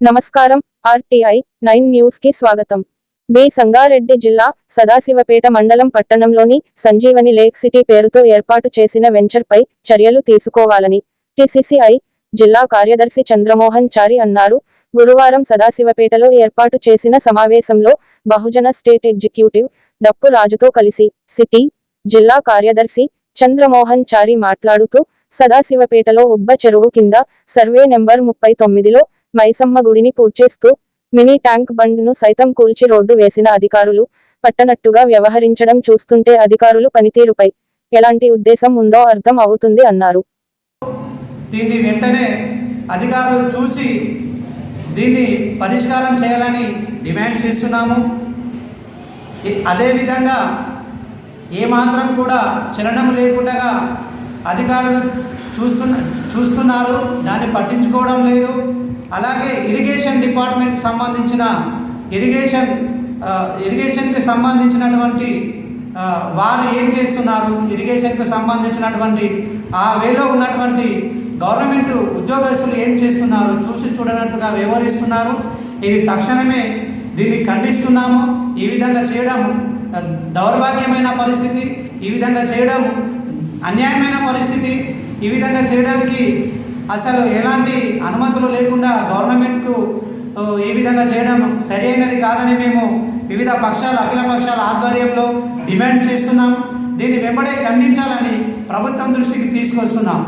నమస్కారం RTI nine న్యూస్కి స్వాగతం. బి. సంగారెడ్డి జిల్లా సదాశివపేట మండలం పట్టణంలోని సంజీవని లేక్ సిటీ పేరుతో ఏర్పాటు చేసిన వెంచర్ పై చర్యలు తీసుకోవాలని టిసిసిఐ జిల్లా కార్యదర్శి చంద్రమోహన్ చారి అన్నారు. గురువారం సదాశివపేటలో ఏర్పాటు చేసిన సమావేశంలో బహుజన స్టేట్ ఎగ్జిక్యూటివ్ డప్పు రాజుతో కలిసి సిటీ జిల్లా కార్యదర్శి చంద్రమోహన్ చారి మాట్లాడుతూ సదాశివపేటలో ఉబ్బ చెరువు కింద సర్వే నెంబర్ ముప్పై తొమ్మిదిలో మైసమ్మ గుడిని పూడ్చేస్తూ మినీ ట్యాంక్ బండ్ను సైతం కూల్చి రోడ్డు వేసిన అధికారులు పట్టనట్టుగా వ్యవహరించడం చూస్తుంటే అధికారులు పనితీరుపై ఎలాంటి ఉద్దేశం ఉందో అర్థం అవుతుంది అన్నారు. దీన్ని వెంటనే అధికారులు చూసి దీన్ని పరిష్కారం చేయాలని డిమాండ్ చేస్తున్నాము. అదేవిధంగా ఏమాత్రం కూడా చలనం లేకుండా అధికారులు చూస్తున్న చూస్తున్నారు. దాన్ని పట్టించుకోవడం లేదు. అలాగే ఇరిగేషన్ డిపార్ట్మెంట్ సంబంధించిన ఇరిగేషన్ ఇరిగేషన్కి సంబంధించినటువంటి వారు ఏం చేస్తున్నారు? ఇరిగేషన్కు సంబంధించినటువంటి ఆ వేలో ఉన్నటువంటి గవర్నమెంట్ ఉద్యోగస్తులు ఏం చేస్తున్నారు? చూసి చూడనట్టుగా వ్యవహరిస్తున్నారు ఇది తక్షణమే దీన్ని ఖండిస్తున్నాము. ఈ విధంగా చేయడం దౌర్భాగ్యమైన పరిస్థితి. ఈ విధంగా చేయడం అన్యాయమైన పరిస్థితి. ఈ విధంగా చేయడానికి అసలు ఎలాంటి అనుమతులు లేకుండా గవర్నమెంట్కు ఈ విధంగా చేయడం సరైనది కాదని మేము వివిధ పక్షాల అఖిల పక్షాల ఆధ్వర్యంలో డిమాండ్ చేస్తున్నాం. దీన్ని వెంబడే ఖండించాలని ప్రభుత్వం దృష్టికి తీసుకొస్తున్నాం.